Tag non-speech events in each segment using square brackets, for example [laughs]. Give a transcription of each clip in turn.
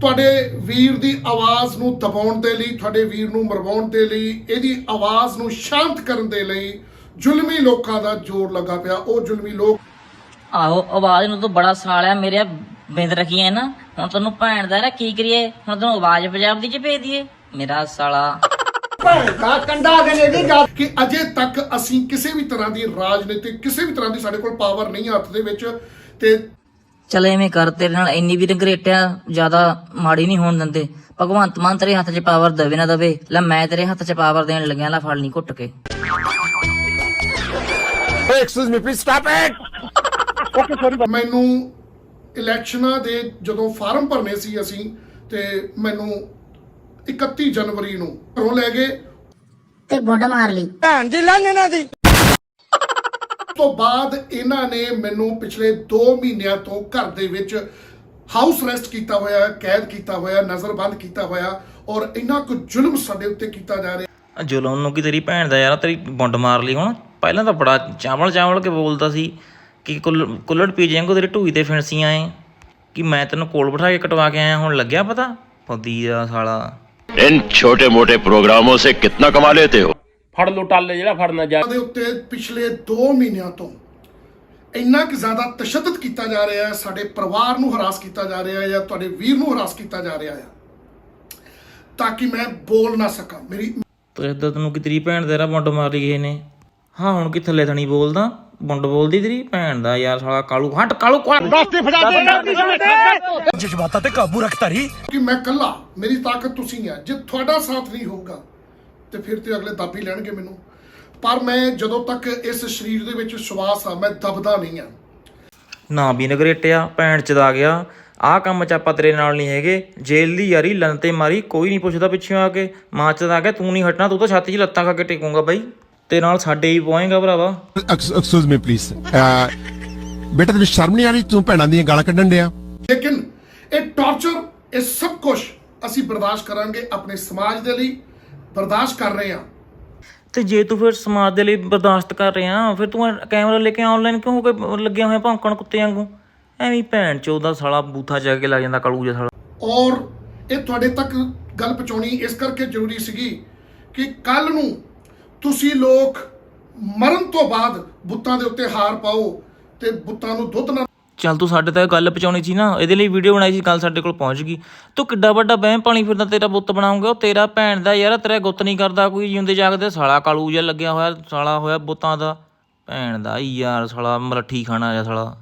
ਤੁਹਾਡੇ ਵੀਰ ਦੀ ਆਵਾਜ਼ ਨੂੰ ਦਬਾਉਣ ਦੇ ਲਈ ਤੁਹਾਡੇ ਵੀਰ ਨੂੰ ਮਰਵਾਉਣ ਦੇ ਲਈ ਇਹਦੀ ਆਵਾਜ਼ ਨੂੰ ਸ਼ਾਂਤ ਕਰਨ ਦੇ ਲਈ ਜ਼ੁਲਮੀ ਲੋਕਾਂ ਦਾ ਜ਼ੋਰ ਲੱਗਾ ਪਿਆ। ਉਹ ਜ਼ੁਲਮੀ ਲੋਕ ਆਹੋ ਆਵਾਜ਼ ਨੂੰ ਤੂੰ ਬੜਾ ਸਾਲਿਆ ਮੇਰੇ ਬਿੰਦ ਰੱਖੀ ਐ ਨਾ। ਹੁਣ ਤੈਨੂੰ ਭੈਣ ਦਾ ਨਾ ਕੀ ਕਰੀਏ ਹੁਣ ਤੈਨੂੰ ਆਵਾਜ਼ ਪੰਜਾਬ ਦੀ ਚ ਭੇਜ ਦਈਏ। ਮੇਰਾ ਸਾਲਾ। ਕਿ ਅਜੇ ਤੱਕ ਅਸੀਂ ਕਿਸੇ ਵੀ ਤਰ੍ਹਾਂ ਦੀ ਰਾਜਨੀਤਿਕ ਕਿਸੇ ਵੀ ਤਰ੍ਹਾਂ ਦੀ ਸਾਡੇ ਕੋਲ ਪਾਵਰ ਨਹੀਂ ਹੈ ਹੱਥ ਦੇ ਵਿੱਚ ਤੇ ਚਲ ਐਵੇਂ ਕਰ ਤੇਰੇ ਨਾਲ ਇੰਨੀ ਵੀ ਰੰਗਰੇਟਿਆ ਜ਼ਿਆਦਾ ਮਾੜੀ ਨਹੀਂ ਹੋਣ ਦਿੰਦੇ। ਭਗਵੰਤ ਮਾਨ ਤੇਰੇ ਹੱਥ 'ਚ ਪਾਵਰ ਦੇਵੇ ਨਾ ਦਵੇ ਲੈ ਮੈਂ ਤੇਰੇ ਹੱਥ 'ਚ ਪਾਵਰ ਦੇਣ ਲੱਗਿਆ ਲੈ ਫੜ ਨਹੀਂ ਘੁੱਟ ਕੇ। Excuse me, please stop it! ਮੈਨੂੰ ਇਲੈਕਸ਼ਨਾਂ ਦੇ ਜਦੋਂ ਫਾਰਮ ਭਰਨੇ ਸੀ ਅਸੀਂ ਤੇ ਮੈਨੂੰ 31 ਜਨਵਰੀ ਨੂੰ ਘਰੋਂ ਲੈ ਗਏ। ਤੇ ਗੁੱਡ ਮਾਰ ਲਈ। ਭੈਣ ਦੀ ਲੰਘ ਇਹਨਾਂ ਦੀ। ਤੋਂ ਬਾਅਦ ਇਹਨਾਂ ਨੇ ਮੈਨੂੰ ਪਿਛਲੇ 2 ਮਹੀਨਿਆਂ ਤੋਂ ਘਰ ਦੇ ਵਿੱਚ ਹਾਊਸ ਅਰੈਸਟ ਕੀਤਾ ਹੋਇਆ ਹੈ ਕੈਦ ਕੀਤਾ ਹੋਇਆ ਨਜ਼ਰਬੰਦ ਕੀਤਾ ਹੋਇਆ ਔਰ ਇੰਨਾ ਕੁ ਜ਼ੁਲਮ ਸਾਡੇ ਉੱਤੇ ਕੀਤਾ ਜਾ ਰਿਹਾ ਜ਼ੁਲਮ ਨੂੰ ਕੀ ਤੇਰੀ ਭੈਣ ਦਾ ਯਾਰ ਤੇਰੀ ਬੁੰਡ ਮਾਰ ਲਈ ਹੁਣ ਪਹਿਲਾਂ ਤਾਂ ਬੜਾ ਚਾਵਲ ਚਾਵਲ ਕੇ ਬੋਲਦਾ ਸੀ ਕਿ ਕੁੱਲ- ਕੁੱਲੜ ਪੀ ਜਾਂਗੋ ਤੇਰੀ ਢੂਈ ਤੇ ਫਿਣਸੀਆਂ ਏ ਕਿ ਮੈਂ ਤੈਨੂੰ ਕੋਲ ਬਿਠਾ ਕੇ ਕਟਵਾ ਕੇ ਆਇਆ ਹੁਣ ਲੱਗਿਆ ਪਤਾ ਫੱਦੀ ਦਾ ਸਾਲਾ इन छोटे मोटे प्रोग्रामों से कितना कमा लेते हो ਫੜ ਲੋ ਟਾਲੇ ਜਿਹੜਾ ਫੜਨਾ ਜਾ ਦੇ ਉੱਤੇ ਪਿਛਲੇ 2 ਮਹੀਨਿਆਂ ਤੋਂ ਇੰਨਾ ਕਿ ਜ਼ਿਆਦਾ ਤਸ਼ੱਦਦ ਕੀਤਾ ਜਾ ਰਿਹਾ ਹੈ ਸਾਡੇ ਪਰਿਵਾਰ ਨੂੰ ਹਰਾਸ ਕੀਤਾ ਜਾ ਰਿਹਾ ਹੈ ਜਾਂ ਤੁਹਾਡੇ ਵੀਰ ਨੂੰ ਹਰਾਸ ਕੀਤਾ ਜਾ ਰਿਹਾ ਹੈ ਤਾਂ ਕਿ ਮੈਂ ਬੋਲ ਨਾ ਸਕਾਂ। ਮੇਰੀ ਤੇ ਇਦਾਂ ਤੈਨੂੰ ਕਿ ਤੇਰੀ ਭੈਣ ਦਾ ਯਾਰ ਬੁੰਡ ਮਾਰ ਲਈ ਨੇ? ਹਾਂ ਹੁਣ ਕਿ ਥੱਲੇ ਥਣੀ ਬੋਲਦਾ? ਬੁੰਡ ਬੋਲਦੀ ਤੇਰੀ ਭੈਣ ਦਾ ਯਾਰ ਸਾਲਾ ਕਾਲੂ। ਹਟ ਕਾਲੂ ਕੋਲ। ਜਜ਼ਬਾਤਾਂ ਤੇ ਕਾਬੂ ਰੱਖ ਧਰੀ। ਕਿ ਮੈਂ ਕੱਲਾ ਮੇਰੀ ਤਾਕਤ ਤੁਸੀਂ ਆ ਜੇ ਤੁਹਾਡਾ ਸਾਥ ਨਹੀਂ ਹੋਊਗਾ ਤੇ ਫਿਰ ਤੇ ਅਗਲੇ ਦੱਬ ਹੀ ਲੈਣਗੇ ਮੈਨੂੰ। ਪਰ ਮੈਂ ਜਦੋਂ ਤੱਕ ਇਸ ਸਰੀਰ ਦੇ ਵਿੱਚ ਸਵਾਸ ਆ ਮੈਂ ਦਬਦਾ ਨਹੀਂ ਆ। ਨਾ ਵੀ ਨਗਰੇਟਿਆ ਭੈਣ ਚ ਦਾ ਗਿਆ। ਆਹ ਕੰਮ ਚ ਆਪਾਂ ਤੇਰੇ ਨਾਲ ਨਹੀਂ ਹੈਗੇ। ਜੇਲ੍ਹ ਦੀ ਯਾਰੀ ਲੰਨ ਤੇ ਮਾਰੀ ਕੋਈ ਨਹੀਂ ਪੁੱਛਦਾ ਪਿੱਛੇ ਆ ਕੇ। ਮਾਂ ਚ ਦਾ ਗਿਆ ਤੂੰ ਨਹੀਂ ਹਟਣਾ ਤੂੰ ਤਾਂ ਛਾਤੀ 'ਚ ਲੱਤਾਂ ਖਾ ਕੇ ਟੇਕੂਗਾ ਬਾਈ। ਤੇ ਨਾਲ ਸਾਡੇ ਹੀ ਪਵਾਏਗਾ ਭਰਾਵਾ। ਐਕਸਕਿਊਜ਼ ਮੀ ਪਲੀਜ਼ ਬੇਟਾ ਤੈਨੂੰ ਸ਼ਰਮ ਨਹੀਂ ਆ ਰਹੀ? ਤੂੰ ਭੈਣਾਂ ਦੀਆਂ ਗਾਲਾਂ ਕੱਢਣ ਡਿਆ। ਲੇਕਿਨ ਇਹ ਟਾਰਚਰ ਇਹ ਸਭ ਕੁਝ ਅਸੀਂ ਬਰਦਾਸ਼ਤ ਕਰਾਂਗੇ ਆਪਣੇ ਸਮਾਜ ਦੇ ਲਈ ਬਰਦਾਸ਼ਤ ਕਰ ਰਹੇ ਹਾਂ। ਤੇ ਜੇ ਤੂੰ ਫਿਰ ਸਮਾਜ ਦੇ ਲਈ ਬਰਦਾਸ਼ਤ ਕਰ ਰਿਹਾ ਫਿਰ ਤੂੰ ਕੈਮਰਾ ਲੈ ਕੇ ਆਨਲਾਈਨ ਕਿਉਂ ਹੋ ਕੇ ਲੱਗਿਆ ਹੋਇਆ ਭੌਂਕਣ ਕੁੱਤੇ ਵਾਂਗੂ? ਐਵੇਂ ਭੈਣ ਚੋਦਾ ਸਾਲਾ ਬੂਥਾ ਜਾ ਕੇ ਲੱਗ ਜਾਂਦਾ ਕਲੂ ਜਿਹਾ ਸਾਲਾ। ਔਰ ਇਹ ਤੁਹਾਡੇ ਤੱਕ ਗੱਲ ਪਹੁੰਚਾਉਣੀ ਇਸ ਕਰਕੇ ਜ਼ਰੂਰੀ ਸੀਗੀ ਕਿ ਕੱਲ ਨੂੰ ਤੁਸੀਂ ਲੋਕ ਮਰਨ ਤੋਂ ਬਾਅਦ ਬੁੱਤਾਂ ਦੇ ਉੱਤੇ ਹਾਰ ਪਾਓ ਤੇ ਬੁੱਤਾਂ ਨੂੰ ਦੁੱਧ ਨਾ ਚੱਲ ਤੂੰ ਸਾਡੇ ਤੱਕ ਗੱਲ ਪਹੁੰਚਾਉਣੀ ਸੀ ਨਾ, ਇਹਦੇ ਲਈ ਵੀਡੀਓ ਬਣਾਈ ਸੀ, ਗੱਲ ਸਾਡੇ ਕੋਲ ਪਹੁੰਚ ਗਈ। ਤੂੰ ਕਿੱਡਾ ਵੱਡਾ ਬਹਿਮ ਪਾਣੀ ਫਿਰਦਾ, ਤੇਰਾ ਬੁੱਤ ਬਣਾਉਂਗਾ, ਉਹ ਤੇਰਾ ਭੈਣ ਦਾ ਯਾਰ, ਤੇਰਾ ਗੁੱਤ ਨਹੀਂ ਕਰਦਾ ਕੋਈ, ਜਿਉਂਦੇ ਜਾਗਦੇ ਸਾਲਾ ਕਾਲੂ ਜਿਹਾ ਲੱਗਿਆ ਹੋਇਆ, ਸਾਲਾ ਹੋਇਆ ਬੁੱਤਾਂ ਦਾ। ਭੈਣ ਦਾ ਯਾਰ, ਸਾਲਾ ਮਰੱਠੀ ਖਾਣਾ ਜਿਹਾ ਸਾਲਾ।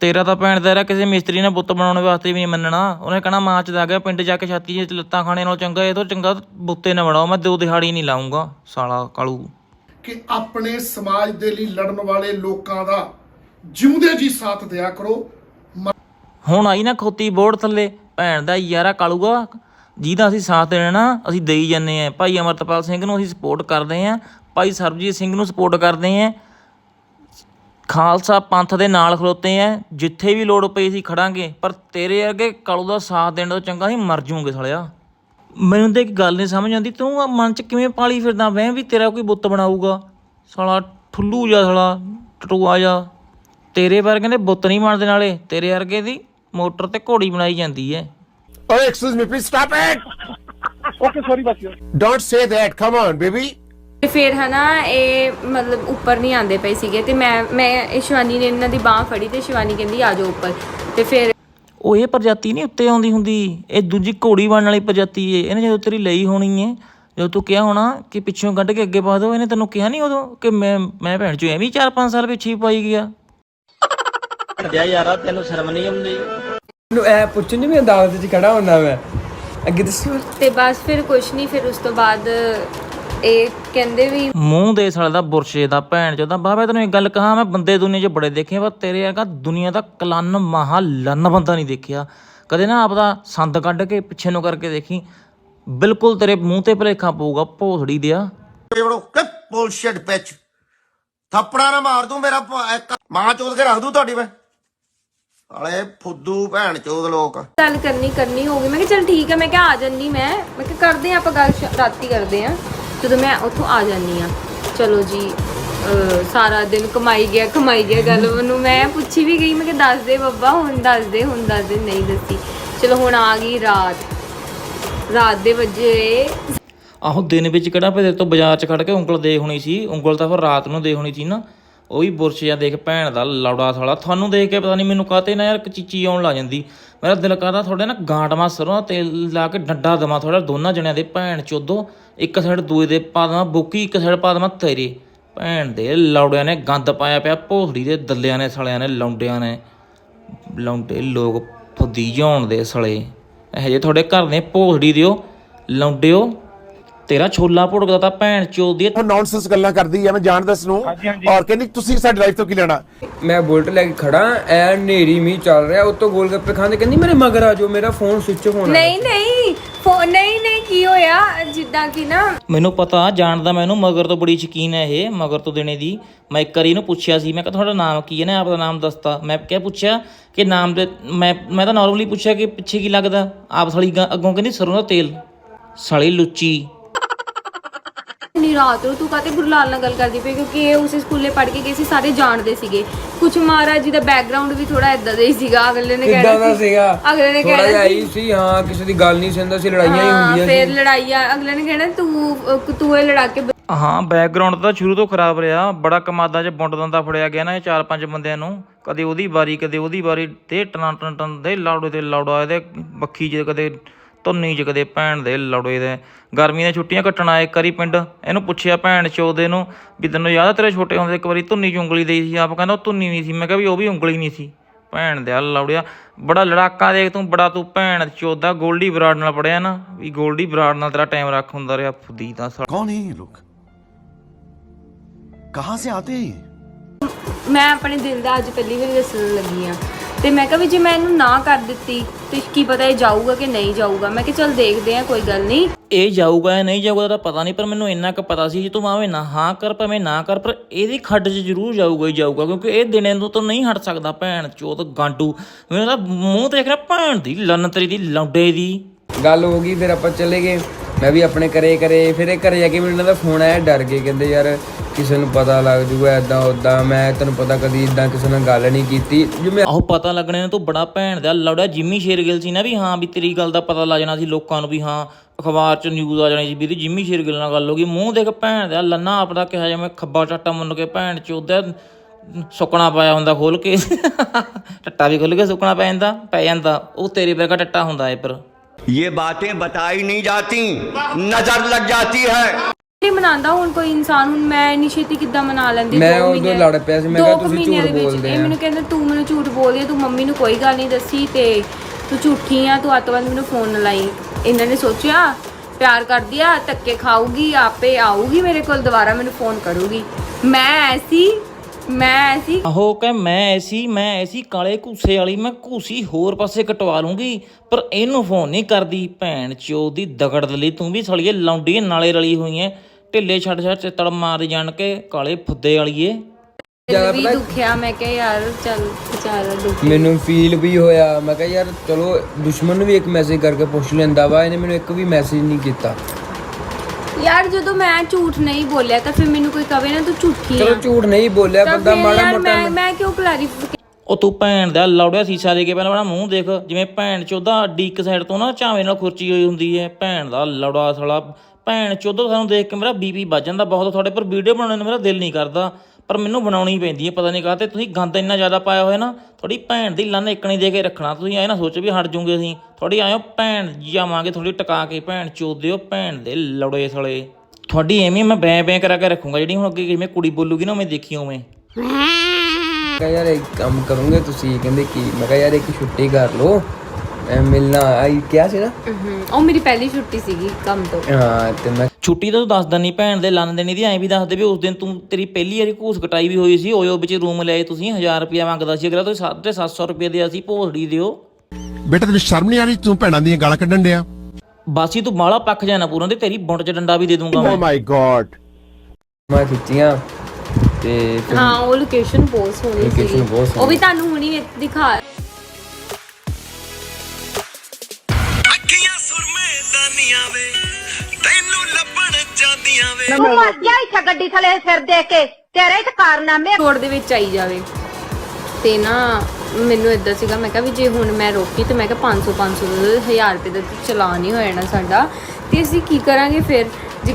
ਤੇਰਾ ਤਾਂ ਭੈਣ ਦਾ ਕਿਸੇ ਮਿਸਤਰੀ ਨੇ ਬੁੱਤ ਬਣਾਉਣ ਵਾਸਤੇ ਵੀ ਨਹੀਂ ਮੰਨਣਾ। ਉਹਨੇ ਕਹਣਾ, ਮਾਂ ਚ ਦਾ ਗਿਆ, ਪਿੰਡ ਜਾ ਕੇ ਛਾਤੀ 'ਚ ਲੱਤਾਂ ਖਾਣੇ ਨਾਲ ਚੰਗਾ, ਇਹ ਤੋਂ ਚੰਗਾ ਬੁੱਤੇ ਨਾ ਬਣਾਓ, ਮੈਂ ਦੋ ਦਿਹਾੜੀ ਨਹੀਂ ਲਾਉਂਗਾ ਸਾਲਾ ਕਾਲੂ। ਕਿ ਆਪਣੇ ਸਮਾਜ ਦੇ ਲਈ ਲੜਨ ਵਾਲੇ ਲੋਕਾਂ ਦਾ ਜਿਉਂਦੇ ਜੀ ਸਾਥ ਦਿਆ ਕਰੋ। ਹੁਣ ਆਈ ਨਾ ਖੋਤੀ ਬੋਰਡ ਥੱਲੇ, ਭੈਣ ਦਾ ਯਾਰਾ ਕਾਲੂਗਾ। ਜਿਹਦਾ ਅਸੀਂ ਸਾਥ ਦੇਣਾ, ਅਸੀਂ ਦੇਈ ਜਾਂਦੇ ਆ ਭਾਈ ਅਮਰਤਪਾਲ ਸਿੰਘ ਨੂੰ ਅਸੀਂ ਸਪੋਰਟ ਕਰਦੇ ਆ ਭਾਈ ਸਰਬਜੀਤ ਸਿੰਘ ਨੂੰ ਸਪੋਰਟ ਕਰਦੇ ਆ ਖਾਲਸਾ ਪੰਥ ਦੇ ਨਾਲ ਖਲੋਤੇ ਆ ਜਿੱਥੇ ਵੀ ਲੋੜ ਪਈ ਅਸੀਂ ਖੜਾਂਗੇ। ਪਰ ਤੇਰੇ ਅੱਗੇ ਕਾਲੂ ਦਾ ਸਾਥ ਦੇਣ ਤੋਂ ਚੰਗਾ ਸੀ ਮਰ ਜੂਗੇ ਸਾਲਿਆ। ਮੈਨੂੰ ਤਾਂ ਇੱਕ ਗੱਲ ਨਹੀਂ ਸਮਝ ਆਉਂਦੀ, ਤੂੰ ਮਨ ਚ ਕਿਵੇਂ ਪਾਲੀ ਫਿਰਦਾ? ਵੈਂ ਵੀ ਤੇਰਾ ਕੋਈ ਬੁੱਤ ਬਣਾਊਗਾ? ਸਾਲਾ ਠੁੱਲੂ ਜਿਹਾ ਸਾਲਾ, ਟਟੂਆ ਜਾ। ਤੇਰੇ ਵਰਗੇ ਦੇ ਬੁੱਤ ਨਹੀਂ ਬਣਦੇ ਨਾਲੇ ਤੇਰੇ ਵਰਗੇ ਦੀ ਮੋਟਰ ਤੇ ਘੋੜੀ ਬਣਾਈ ਜਾਂਦੀ ਹੈ ਓਏ excuse me please stop it okay sorry bus don't say that come on baby ਤੇ ਫਿਰ ਹਨਾ ਇਹ ਮਤਲਬ ਉੱਪਰ ਨਹੀਂ ਆਂਦੇ ਪਏ ਸੀਗੇ ਤੇ ਮੈਂ ਮੈਂ ਇਹ ਸ਼ਿਵਾਨੀ ਨੇ ਇਹਨਾਂ ਦੀ ਬਾਹ ਫੜੀ ਤੇ ਸ਼ਿਵਾਨੀ ਕਹਿੰਦੀ ਆ ਜਾਓ ਉੱਪਰ। ਤੇ ਫਿਰ ਉਹ ਇਹ ਪ੍ਰਜਾਤੀ ਨਹੀਂ ਉੱਤੇ ਆਉਂਦੀ ਹੁੰਦੀ ਇਹ ਦੂਜੀ ਘੋੜੀ ਬਣਨ ਵਾਲੀ ਪ੍ਰਜਾਤੀ ਏ ਇਹਨੇ ਜਦੋਂ ਤੇਰੀ ਲਈ ਹੋਣੀ ਏ ਜਦੋਂ ਤੂੰ ਕਿਹਾ ਹੋਣਾ ਕਿ ਪਿੱਛੋਂ ਕੱਢ ਕੇ ਅੱਗੇ ਪਾ ਦੋ ਇਹਨੇ ਤੈਨੂੰ ਕਿਹਾ ਨਹੀਂ ਉਦੋਂ ਕਿ ਮੈਂ ਮੈਂ ਭੈਣ ਚੋ ਐਵੇਂ 4-5 ਸਾਲ ਪਿੱਛੇ ਪਾਈ ਗਿਆ। ਨੂੰ ਐ ਪੁੱਛਣ ਨਹੀਂ ਮੈਂ ਅਦਾਲਤ 'ਚ ਖੜਾ ਹੁੰਦਾ ਮੈਂ। ਅੱਗੇ ਦੱਸੋ। ਤੇ ਬਸ ਫਿਰ ਕੁਛ ਨਹੀਂ ਫਿਰ ਉਸ ਤੋਂ ਬਾਅਦ ਇਹ ਕਹਿੰਦੇ ਵੀ ਮੂੰਹ ਦੇ ਸਾਲੇ ਦਾ ਬੁਰਸ਼ੇ ਦਾ ਭੈਣ ਚੋਦਾ ਬਾਬਾ ਤੈਨੂੰ ਇੱਕ ਗੱਲ ਕਹਾਂ ਮੈਂ ਬੰਦੇ ਦੁਨੀਆ 'ਚ ਬੜੇ ਦੇਖੇ ਪਰ ਤੇਰੇ ਵਰਗਾ ਦੁਨੀਆ ਦਾ ਕਲੰਨ ਮਹਾ ਲੰਨ ਬੰਦਾ ਨਹੀਂ ਦੇਖਿਆ। ਕਦੇ ਨਾ ਆਪਦਾ ਸੰਦ ਕੱਢ ਕੇ ਪਿੱਛੇ ਨੂੰ ਕਰਕੇ ਦੇਖੀ। ਬਿਲਕੁਲ ਤੇਰੇ ਮੂੰਹ ਤੇ ਭਲੇਖਾ ਪਊਗਾ ਭੋਸੜੀ ਦਿਆ। ਬੁਲਸ਼ਿਟ ਪਿਚ ਥੱਪੜਾ ਨਾ ਮਾਰ ਦੂੰ ਮੇਰਾ ਮਾਂ ਚੋਦ ਕੇ ਰੱਖ ਦੂੰ ਤੁਹਾਡੀ ਮੈਂ। ਸਾਲੇ ਫੁੱਦੂ ਭੈਣ ਚੋਦ ਲੋਕ। ਗੱਲ ਕਰਨੀ ਕਰਨੀ ਹੋ ਗਈ। ਮੈਂ ਕਿਹਾ ਚਲ ਠੀਕ ਹੈ ਮੈਂ ਕਿਹਾ ਆ ਜੰਨੀ ਮੈਂ। ਮੈਂ ਕਿਹਾ ਕਰਦੇ ਆ ਆਪਾਂ ਗੱਲ ਸ਼- ਰਾਤੀ ਕਰਦੇ ਆ ਜਦੋਂ ਮੈਂ ਉੱਥੋਂ ਆ ਜਾਨੀ ਆ ਚਲੋ ਜੀ ਅਹ ਸਾਰਾ ਦਿਨ ਕਮਾਈ ਗਿਆ ਕਮਾਈ ਗਿਆ ਗੱਲ ਮੈਨੂੰ। ਮੈਂ ਪੁੱਛੀ ਵੀ ਗਈ ਮੈਂ ਕਿ ਦੱਸ ਦੇ ਬੱਬਾ ਹੁਣ ਦੱਸ ਦੇ ਹੁਣ ਦੱਸ ਦੇ ਨਹੀਂ ਦੱਸੀ। ਚਲੋ ਹੁਣ ਆ ਗਈ ਰਾਤ। ਰਾਤ ਦੇ ਵਜੇ। ਆਹੋ ਦਿਨ ਵਿੱਚ ਕਿਹੜਾ ਫਿਰ ਤੇਰੇ ਤੋਂ ਬਾਜ਼ਾਰ 'ਚ ਖੜ ਕੇ ਉਂਗਲ ਦੇ ਹੋਣੀ ਸੀ। ਉਂਗਲ ਤਾਂ ਫਿਰ ਰਾਤ ਨੂੰ ਦੇ ਹੋਣੀ ਸੀ ਨਾ। ਉਹ ਵੀ ਬੁਰਸ਼ ਜਾਂ ਦੇਖ ਭੈਣ ਦਾ ਲੌੜਾ ਸਾਲਾ। ਤੁਹਾਨੂੰ ਦੇਖ ਕੇ ਪਤਾ ਨਹੀਂ ਮੈਨੂੰ ਕਾਤੇ ਨਾ ਯਾਰ ਇੱਕ ਚੀਚੀ ਆਉਣ ਲੱਗ ਜਾਂਦੀ। ਮੇਰਾ ਦਿਲ ਕਰਦਾ ਤੁਹਾਡੇ ਨਾ ਗਾਂਟਵਾ ਸਰੋਂ ਤੇਲ ਲਾ ਕੇ ਡੰਡਾ ਦਵਾਂ ਤੁਹਾਡਾ, ਦੋਨਾਂ ਜਣਿਆਂ ਦੇ ਭੈਣ ਚੋਦੋ। ਇੱਕ ਸਾਈਡ ਦੂਏ ਦੇ ਪਾ ਦੇਵਾਂ, ਬੋਕੀ ਇੱਕ ਸਾਈਡ ਪਾ ਦੇਵਾਂ ਤੇਰੇ। ਭੈਣ ਦੇ ਲੌੜਿਆਂ ਨੇ ਗੰਦ ਪਾਇਆ ਪਿਆ, ਭੋਸੜੀ ਦੇ ਦੱਲਿਆਂ ਨੇ, ਸਲਿਆਂ ਨੇ, ਲੌਂਡਿਆਂ ਨੇ। ਲੌਂਡੇ ਲੋਕ ਫੁੱਦੀ ਜਾਉਣ ਦੇ ਸਲੇ। ਇਹੋ ਜਿਹੇ ਤੁਹਾਡੇ ਘਰ ਨੇ, ਭੋਸੜੀ ਦਿਓ, ਲੌਂਡਿਓ। ਤੇਰਾ ਛੋਲਾ ਭੁੜਕਦਾ ਤਾਂ ਭੈਣ ਚੋਦ ਦੀ ਉਹ ਨੌਨਸੈਂਸ ਗੱਲਾਂ ਕਰਦੀ ਐ ਮੈਂ ਜਾਣਦਾ ਇਸ ਨੂੰ। ਔਰ ਕਹਿੰਦੀ ਤੁਸੀਂ ਸਾਡੀ ਲਾਈਫ ਤੋਂ ਕੀ ਲੈਣਾ? ਮੈਂ ਬੁਲਟ ਲੈ ਕੇ ਖੜਾ ਐ ਨੇਰੀ ਮੀਂਹ ਚੱਲ ਰਿਹਾ ਉਤੋਂ ਗੋਲ ਗੱਪੇ ਖਾਂਦੇ ਕਹਿੰਦੀ ਮੇਰੇ ਮਗਰ ਆ ਜਾਓ ਮੇਰਾ ਫੋਨ ਸਵਿਚ ਹੋਣਾ ਨਹੀਂ ਨਹੀਂ ਫੋ ਨਹੀਂ ਨਹੀਂ ਕੀ ਹੋਇਆ? ਜਿੱਦਾਂ ਕਿ ਨਾ ਮੈਨੂੰ ਪਤਾ ਜਾਣਦਾ ਮੈਨੂੰ ਮਗਰ ਤੋਂ ਬੜੀ ਸ਼ਕੀਨ ਹੈ ਇਹ ਮਗਰ ਤੋਂ ਦੇਣੇ ਦੀ। ਮੈਂ ਇੱਕ ਵਾਰੀ ਇਹਨੂੰ ਪੁੱਛਿਆ ਸੀ ਮੈਂ ਕਿਹਾ ਤੁਹਾਡਾ ਨਾਮ ਕੀ ਹੈ? ਨਾ ਆਪਦਾ ਨਾਮ ਦੱਸਤਾ। ਮੈਂ ਕਿਹਾ ਪੁੱਛਿਆ ਕਿ ਨਾਮ ਦੇ ਮੈਂ ਮੈਂ ਤਾਂ ਨਾਰਮਲੀ ਪੁੱਛਿਆ ਕਿ ਪਿੱਛੇ ਕੀ ਲੱਗਦਾ? ਆਪ ਸਾਲੀ ਅੱਗੋਂ ਕਹਿੰਦੀ ਸਰੋਂ ਦਾ ਤੇਲ ਸਾਲੀ ਲੁੱਚੀ। ਨਹੀਂ ਰਾਤ ਨੂੰ ਤੂੰ ਕਾਤੇ ਗੁਰਲਾਲ ਨਾਲ ਗੱਲ ਕਰਦੀ ਪਈ? ਕਿਉਂਕਿ ਇਹ ਉਸੇ ਸਕੂਲੇ ਪੜ੍ਹ ਕੇ ਗਏ ਸੀ ਸਾਰੇ ਜਾਣਦੇ ਸੀਗੇ। ਕੁਝ ਮਹਾਰਾਜ ਜੀ ਦਾ ਬੈਕਗ੍ਰਾਉਂਡ ਵੀ ਥੋੜਾ ਇਦਾਂ ਦਾ ਹੀ ਸੀਗਾ। ਅਗਲੇ ਨੇ ਕਿੱਦਾਂ ਦਾ ਸੀਗਾ। ਅਗਲੇ ਨੇ ਥੋੜਾ ਕਹਿਣਾ ਜਿਹਾ ਸੀ ਹੀ ਸੀ ਹਾਂ ਕਿਸੇ ਦੀ ਗੱਲ ਨਹੀਂ ਸੁਣਦਾ ਸੀ ਲੜਾਈਆਂ ਹੀ ਹਾਂ, ਹੁੰਦੀਆਂ ਫਿਰ ਸੀ ਲੜਾਈਆਂ ਅਗਲੇ ਨੇ ਕਹਿਣਾ ਤੂੰ ਅਹ, ਤੂੰ ਇਹ ਲੜਾ ਕੇ ਹਾਂ ਬੈਕਗ੍ਰਾਉਂਡ ਤਾਂ ਸ਼ੁਰੂ ਤੋਂ ਖਰਾਬ ਰਿਹਾ। ਬੜਾ ਕਮਾਦਾ 'ਚ ਬੁੰਡ ਦੰਦਾ ਫੜਿਆ ਗਿਆ ਨਾ ਇਹ ਚਾਰ ਪੰਜ ਬੰਦਿਆਂ ਨੂੰ। ਕਦੇ ਉਹਦੀ ਵਾਰੀ ਕਦੇ ਉਹਦੀ ਵਾਰੀ ਤੇ ਟਨ ਟਨ ਟਨ ਦੇ ਲਾੜੋ ਤੇ ਲਾੜਾ ਇਹਦੇ ਬੱਖੀ 'ਚ ਕਦੇ ਧੁੰਨੀ ਕਦੇ ਭੈਣ ਦੇ ਲੜੋਏ ਦੇ। ਗਰਮੀ ਦੀਆਂ ਛੁੱਟੀਆਂ ਕੱਟਣ ਆਏ ਕਰੀ ਪਿੰਡ। ਇਹਨੂੰ ਪੁੱਛਿਆ ਭੈਣ ਚੋਦੇ ਨੂੰ ਵੀ ਤੈਨੂੰ ਯਾਦ ਆ ਤੇਰੇ ਛੋਟੇ ਹੁੰਦੇ ਇੱਕ ਵਾਰੀ ਧੁੰਨੀ 'ਚ ਉਂਗਲੀ ਦੇਈ ਸੀ? ਆਪ ਕਹਿੰਦਾ ਉਹ ਧੁੰਨੀ ਨਹੀਂ ਸੀ। ਮੈਂ ਕਿਹਾ ਵੀ ਉਹ ਵੀ ਉਂਗਲੀ ਨਹੀਂ ਸੀ। ਭੈਣ ਦੇ ਲੌੜਿਆ ਬੜਾ ਲੜਾਕਾ ਦੇਖ ਤੂੰ ਬੜਾ ਤੂੰ ਭੈਣ ਚੋਦਾ ਗੋਲਡੀ ਬਰਾੜ ਨਾਲ ਪੜਿਆ ਨਾ। ਵੀ ਗੋਲਡੀ ਬਰਾੜ ਨਾਲ ਤੇਰਾ ਟਾਈਮ ਰੱਖ ਹੁੰਦਾ ਰਿਹਾ। ਫੁੱਦੀ ਦਾ ਸਾਲਾ। ਕੌਣ ਹੈ ਇਹ ਲੋਕ? ਕਹਾਂ ਸੇ ਆਤੇ ਹੈ ਮੈਂ ਆਪਣੇ ਦਿਲ ਦਾ ਅੱਜ ਪਹਿਲੀ ਵਾਰੀ ਦੱਸਣ ਲੱਗੀ ਆ ਤੇ ਮੈਂ ਕਿਹਾ ਵੀ ਜੇ ਮੈਂ ਇਹਨੂੰ ਨਾ ਕਰ ਦਿੱਤੀ ਤੇ ਕੀ ਪਤਾ ਇਹ ਜਾਊਗਾ ਕਿ ਨਹੀਂ ਜਾਊਗਾ। ਮੈਂ ਕਿਹਾ ਚੱਲ ਦੇਖਦੇ ਆ ਕੋਈ ਗੱਲ ਨਹੀਂ। ਇਹ ਜਾਊਗਾ ਜਾਂ ਨਹੀਂ ਜਾਊਗਾ ਤਾਂ ਪਤਾ ਨਹੀਂ ਪਰ ਮੈਨੂੰ ਇੰਨਾ ਕੁ ਪਤਾ ਸੀ ਜੇ ਤੂੰ ਭਾਵੇਂ ਨਾ ਹਾਂ ਕਰ ਭਾਵੇਂ ਨਾ ਕਰ ਪਰ ਇਹਦੀ ਖੱਡ 'ਚ ਜ਼ਰੂਰ ਜਾਊਗਾ ਹੀ ਜਾਊਗਾ ਕਿਉਂਕਿ ਇਹ ਦਿਨੇ ਨੂੰ ਤਾਂ ਨਹੀਂ ਹਟ ਸਕਦਾ ਭੈਣ ਚੋਤ ਗਾਂਡੂ। ਮੈਨੂੰ ਤਾਂ ਮੂੰਹ ਤੇ ਦੇਖ ਰਿਹਾ ਭੈਣ ਦੀ ਲੰਨ ਤੇਰੀ ਦੀ ਲੌਂਡੇ ਦੀ। ਗੱਲ ਹੋ ਗਈ ਫਿਰ ਆਪਾਂ ਚਲੇ ਗਏ। ਮੈਂ ਵੀ ਆਪਣੇ ਘਰੇ ਕਰੇ ਫਿਰ ਇਹ ਘਰੇ ਜਾ ਕੇ ਮੈਨੂੰ ਇਹਨਾਂ ਦਾ ਫੋਨ ਆਇਆ, ਡਰ ਗਏ, ਕਹਿੰਦੇ ਯਾਰ ਕਿਸੇ ਨੂੰ ਪਤਾ ਲੱਗ ਜੂਗਾ ਐਦਾਂ ਉਦਾਂ ਮੈਂ ਤੈਨੂੰ ਪਤਾ ਕਦੀ ਇਦਾਂ ਕਿਸੇ ਨਾਲ ਗੱਲ ਨਹੀਂ ਕੀਤੀ। ਜਿਵੇਂ ਆਹੋ, ਪਤਾ ਲੱਗਣੇ ਨੂੰ ਤੂੰ ਬੜਾ ਭੈਣ ਦਾ ਲੌੜਾ ਜਿੰਮੀ ਸ਼ੇਰਗਿੱਲ ਸੀ ਨਾ ਵੀ ਹਾਂ, ਵੀ ਤੇਰੀ ਗੱਲ ਦਾ ਪਤਾ ਲੱਗ ਜਾਣਾ ਸੀ ਲੋਕਾਂ ਨੂੰ ਵੀ ਹਾਂ, ਅਖਬਾਰ 'ਚ ਨਿਊਜ਼ ਆ ਜਾਣੀ ਸੀ, ਵੀ ਇਹਦੀ ਜਿੰਮੀ ਸ਼ੇਰਗਿੱਲ ਨਾਲ ਗੱਲ ਹੋ ਗਈ। ਮੂੰਹ ਦੇਖ ਭੈਣ ਦਾ, ਲੰਨਾ ਆਪਦਾ ਕਿਹਾ ਜਿਵੇਂ ਖੱਬਾ ਚਾਟਾ ਮੁੰਨ ਕੇ ਭੈਣ ਚ ਚੋਦਾ ਸੁੱਕਣਾ ਪਾਇਆ ਹੁੰਦਾ ਖੋਲ ਕੇ। [laughs] ਟੱਟਾ ਵੀ ਖੁੱਲ ਕੇ ਸੁੱਕਣਾ ਪੈ ਜਾਂਦਾ ਪੈ ਜਾਂਦਾ, ਉਹ ਤੇਰੇ ਵਰਗਾ ਟੱਟਾ ਹੁੰਦਾ ਏ ਪਰ। ये बातें बताई नहीं जाती नज़र लग जाती है। ਨਹੀਂ ਮਨਾਉਂਦਾ ਹੁਣ ਕੋਈ ਇਨਸਾਨ ਹੁਣ ਮੈਂ ਇੰਨੀ ਛੇਤੀ ਕਿੱਦਾਂ ਤੂੰ ਮੈਨੂੰ ਝੂਠ ਬੋਲਦੀ ਤੂੰ ਮੰਮੀ ਨੂੰ ਕੋਈ ਗੱਲ ਨਹੀਂ ਦੱਸੀ ਤੇ ਤੂੰ ਝੂਠੀ ਆ ਤੂੰ ਅੱਤਵਾਦ ਮੈਨੂੰ ਫੋਨ ਇਹਨਾਂ ਨੇ ਸੋਚਿਆ ਪਿਆਰ ਕਰਦੀ ਆ ਧੱਕੇ ਖਾਊਗੀ ਆਪੇ ਆਊਗੀ ਮੇਰੇ ਕੋਲ ਦੁਬਾਰਾ ਮੈਨੂੰ ਫੋਨ ਕਰੂਗੀ ਮੈਂ ਐਸੀ ਮੈਂ ਐਸੀ ਆਹੋ ਕਹ ਮੈਂ ਐਸੀ ਮੈਂ ਐਸੀ ਕਾਲੇ ਘੂਸੇ ਵਾਲੀ ਮੈਂ ਘੂਸੀ ਹੋਰ ਪਾਸੇ ਕਟਵਾ ਲੂੰਗੀ ਪਰ ਇਹਨੂੰ ਫੋਨ ਨਹੀਂ ਕਰਦੀ। ਭੈਣ ਚੋ ਦੀ ਦਗੜ ਦਲੀ ਤੂੰ ਵੀ ਸਲੀਏ ਲੌਂਡੀ ਨਾਲੇ ਰਲੀ ਹੋਈ ਐ। ਢਿੱਲੇ ਛੱਡ ਛੱਡ ਚਿੱਤੜ ਮਾਰ ਜਾਣ ਕੇ ਕਾਲੇ ਫੁੱਦੇ ਵਾਲੀਏ। ਦਿਲ ਵੀ ਦੁਖਿਆ ਮੈਂ ਕਿਹਾ ਯਾਰ ਚੱਲ ਵਿਚਾਰਾ ਦੁੱਖ। ਮੈਨੂੰ ਫੀਲ ਵੀ ਹੋਇਆ। ਮੈਂ ਕਿਹਾ ਯਾਰ ਚਲੋ ਦੁਸ਼ਮਣ ਨੂੰ ਵੀ ਇੱਕ ਮੈਸੇਜ ਕਰਕੇ ਪੁੱਛ ਲੈਂਦਾ ਵਾ ਇਹਨੇ ਮੈਨੂੰ ਇੱਕ ਵੀ ਮੈਸੇਜ ਨਹੀਂ ਕੀਤਾ। ਯਾਰ ਜਦੋਂ ਮੈਂ ਝੂਠ ਨਹੀਂ ਬੋਲਿਆ ਤਾਂ ਫਿਰ ਮੈਨੂੰ ਕੋਈ ਕਵੇ ਨਾ ਤੂੰ ਝੂਠੀ ਚਲੋ ਆ ਝੂਠ ਨਹੀਂ ਬੋਲਿਆ ਤਾਂ ਬੰਦਾ ਫਿਰ ਮਾੜਾ ਯਾਰ ਮੋਟਾ ਮੈਂ ਮੈਂ ਕਿਉਂ ਕਲੈਰੀਫਿਕੇਸ਼ਨ ਉਹ ਤੂੰ ਭੈਣ ਦਾ ਲੌੜਿਆ ਸੀਸਾ ਦੇ ਕੇ ਪਹਿਲਾਂ ਆਪਣਾ ਮੂੰਹ ਦੇਖ ਜਿਵੇਂ ਭੈਣ ਚੋਦਾ ਅੱਡੀ ਇੱਕ ਸਾਈਡ ਤੋਂ ਨਾ ਝਾਵੇਂ ਨਾਲ ਖੁਰਚੀ ਹੋਈ ਹੁੰਦੀ ਹੈ ਭੈਣ ਦਾ ਲੌੜਾ ਸਾਲਾ ਭੈਣ ਚੋਦਾ ਸਾਨੂੰ ਦੇਖ ਕੇ ਮੇਰਾ ਬੀਪੀ ਵੱਜ ਜਾਂਦਾ ਬਹੁਤ ਤੁਹਾਡੇ ਪਰ ਵੀਡੀਓ ਬਣਾਉਣ ਨੂੰ ਮੇਰਾ ਦਿਲ ਨਹੀਂ ਕਰਦਾ। ਪਰ ਮੈਨੂੰ ਬਣਾਉਣੀ ਪੈਂਦੀ ਹੈ, ਪਤਾ ਨਹੀਂ ਕਾਹਤੇ। ਤੁਸੀਂ ਗੰਦ ਇੰਨਾ ਜ਼ਿਆਦਾ ਪਾਇਆ ਹੋਇਆ ਨਾ ਥੋੜੀ ਭੈਣ ਦੀ ਲੰਨ ਇਕਣੀ ਦੇ ਕੇ ਰੱਖਣਾ। ਤੁਸੀਂ ਐ ਨਾ ਸੋਚੋ ਵੀ ਹਟ ਜੂਗੇ ਅਸੀਂ। ਥੋੜੀ ਆਇਓ ਭੈਣ ਜਾਵਾਂਗੇ ਥੋੜੀ ਟਕਾ ਕੇ ਭੈਣ ਚੋਦਿਓ ਭੈਣ ਦੇ ਲੜੇ ਸਲੇ। ਤੁਹਾਡੀ ਐਵੇਂ ਮੈਂ ਬੈ ਬੈ ਕਰਾ ਕੇ ਰੱਖੂੰਗਾ। ਜਿਹੜੀ ਹੁਣ ਅੱਗੇ ਜਿਵੇਂ ਕੁੜੀ ਬੋਲੂਗੀ ਨਾ, ਉਵੇਂ ਦੇਖੀ ਉਵੇਂ। ਮੈਂ ਕਿਹਾ ਯਾਰ ਇੱਕ ਕੰਮ ਕਰੋਗੇ ਤੁਸੀਂ, ਕਹਿੰਦੇ ਕੀ, ਮੈਂ ਕਿਹਾ ਯਾਰ ਇੱਕ ਛੁੱਟੀ ਕਰ ਲਓ। ਮੈਂ ਮਿਲਣਾ ਆਈ ਕਿਹਾ ਸੀ ਨਾ? ਉਹ ਮੇਰੀ ਪਹਿਲੀ ਛੁੱਟੀ ਸੀਗੀ ਕੰਮ ਤੋਂ। ਹਾਂ ਤੇ ਮੈਂ ਛੁੱਟੀ ਤਾਂ ਤੂੰ ਦੱਸ ਦਿੰਨੀ ਭੈਣ ਦੇ ਲੰਨ ਦੇਣੀ ਦੀ ਐਂ ਵੀ ਦੱਸ ਦੇ ਵੀ ਉਸ ਦਿਨ ਤੂੰ ਤੇਰੀ ਪਹਿਲੀ ਵਾਰੀ ਘੂਸ ਕਟਾਈ ਵੀ ਹੋਈ ਸੀ ਓਯੋ ਵਿੱਚ ਰੂਮ ਲਏ ਤੁਸੀਂ 1000 ਰੁਪਇਆ ਮੰਗਦਾ ਸੀ ਅਗਲਾ ਤੁਸੀਂ 750 ਰੁਪਏ ਦੇ ਅਸੀਂ ਭੋਸੜੀ ਦਿਓ। ਬੇਟਾ ਤੈਨੂੰ ਸ਼ਰਮ ਨਹੀਂ ਆ ਰਹੀ? ਤੂੰ ਭੈਣਾਂ ਦੀਆਂ ਗਾਲਾਂ ਕੱਢਣ ਡਿਆ। ਬਾਸੀ ਤੂੰ ਮਾਲਾ ਪੱਕ ਜਾਣਾ ਪੂਰਾ ਤੇ ਤੇਰੀ ਬੁੰਡ 'ਚ ਡੰਡਾ ਵੀ ਦੇ ਦੂੰਗਾ ਮੈਂ। ਮਾਈ ਗॉड ਮੈਂ ਖਿੱਚੀਆਂ ਤੇ ਫਿਰ ਹਾਂ ਉਹ ਲੋਕੇਸ਼ਨ ਬਹੁਤ ਸੋਹਣੀ Location ਸੀ ਸੋਹਣੀ ਉਹ ਵੀ ਤੁਹਾਨੂੰ ਹੁਣੀ ਦਿਖਾ ਇੱਥੇ ਗੱਡੀ ਥਲੇ ਸਿਰ ਦੇ ਕੇ ਤੇਰੇ ਤੇ ਕਾਰਨਾਮੇ ਰੋਡ ਦੇ ਵਿੱਚ ਆਈ ਜਾਵੇ। ਤੇ ਨਾ ਮੈਨੂੰ ਇਦਾਂ ਸੀਗਾ ਮੈਂ ਕਿਹਾ ਵੀ ਜੇ ਹੁਣ ਮੈਂ ਰੋਕੀ ਤੇ ਮੈਂ ਕਿਹਾ 500 500 ਦਾ 1000 ਰੁਪਏ ਦਾ ਤਾਂ ਚਲਾਨ ਹੀ ਹੋ ਜਾਣਾ ਸਾਡਾ। ਤੇ ਅਸੀਂ ਕੀ ਕਰਾਂਗੇ ਫਿਰ? ਜੇ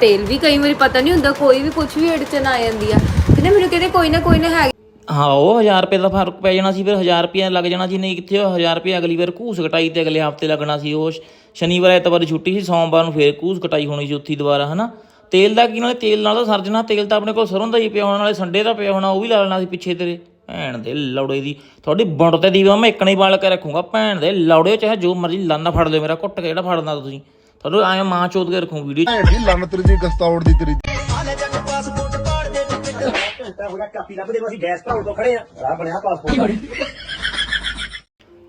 ਤੇਲ ਵੀ ਕਈ ਵਾਰੀ ਪਤਾ ਨਹੀਂ ਹੁੰਦਾ ਕੋਈ ਵੀ ਕੁਝ ਵੀ ਅੜਚਨ ਆ ਜਾਂਦੀ ਆ। ਕਹਿੰਦੇ ਮੈਨੂੰ ਕਹਿੰਦੇ ਕੋਈ ਨਾ ਕੋਈ ਨਾ ਹੈ ਹਾਂ ਉਹ 1000 ਰੁਪਏ ਦਾ ਫ਼ਰਕ ਪੈ ਜਾਣਾ ਸੀ ਫਿਰ 1000 ਰੁਪਏ ਲੱਗ ਜਾਣਾ ਸੀ ਨਹੀਂ ਕਿੱਥੇ ਉਹ 1000 ਰੁਪਏ ਅਗਲੀ ਵਾਰ ਘੂਸ ਕਟਾਈ ਤੇ ਅਗਲੇ ਹਫ਼ਤੇ ਲੱਗਣਾ ਸੀ। ਉਹ ਸ਼ਨੀਵਾਰ ਐਤਵਾਰ ਛੁੱਟੀ ਸੀ ਸੋਮਵਾਰ ਨੂੰ ਫੇਰ ਘੂਸ ਕਟਾਈ ਹੋਣੀ ਸੀ ਉੱਥੀ ਦੁਬਾਰਾ ਹਨਾ? ਤੇਲ ਦਾ ਕੀ ਨਾਲੇ ਤੇਲ ਨਾਲ ਤਾਂ ਸਰਜਣਾ ਤੇਲ ਤਾਂ ਆਪਣੇ ਕੋਲ ਸਰੋਂ ਦਾ ਹੀ ਪਿਆ ਹੋਣਾ ਨਾਲੇ ਸੰਡੇ ਦਾ ਪਿਆ ਹੋਣਾ ਉਹ ਵੀ ਲਾ ਲੈਣਾ ਸੀ ਪਿੱਛੇ ਤੇਰੇ। ਭੈਣ ਦੇ ਲੌੜੇ ਦੀ ਤੁਹਾਡੀ ਬੁੰਡ ਤੇ ਦੀਵਾ ਮੈਂ ਇੱਕਣਾ ਹੀ ਬਾਲ ਕੇ ਰੱਖੂੰਗਾ। ਭੈਣ ਦੇ ਲੌੜੇ ਚਾਹੇ ਜੋ ਮਰਜ਼ੀ ਲੰਨ ਫੜ ਲਿਓ ਮੇਰਾ ਕੁੱਟ ਕੇ ਜਿਹੜਾ ਫੜਨਾ ਤੁਸੀਂ। ਤੁਹਾਨੂੰ ਐ ਮਾਂ ਚੋਦ ਕੇ ਰੱਖੂ ਵੀਡੀਓ। ਲੰਨ ਤੇਰੀ ਦੀ ਗਸਤੌੜ ਦੀ ਤੇਰੀ।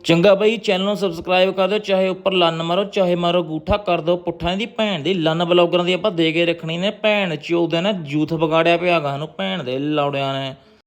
ਚੰਗਾ ਬਈ ਚੈਨਲ ਨੂੰ ਸਬਸਕ੍ਰਾਈਬ ਕਰ ਦਿਓ, ਚਾਹੇ ਉੱਪਰ ਲੰਨ ਮਾਰੋ, ਚਾਹੇ ਮਾਰੋ ਗੂਠਾ ਕਰ ਦਿਓ। ਪੁੱਠਾਂ ਦੀ ਭੈਣ ਦੀ ਲੰਨ ਬਲੌਗਰਾਂ ਦੀ ਆਪਾਂ ਦੇ ਕੇ ਰੱਖਣੀ ਨੇ, ਭੈਣ ਚੋਦ ਨੇ ਜੂਥ ਵਿਗਾੜਿਆ ਪਿਆ ਗਾ ਨੂੰ ਭੈਣ ਦੇ ਲੌੜਿਆਂ ਨੇ।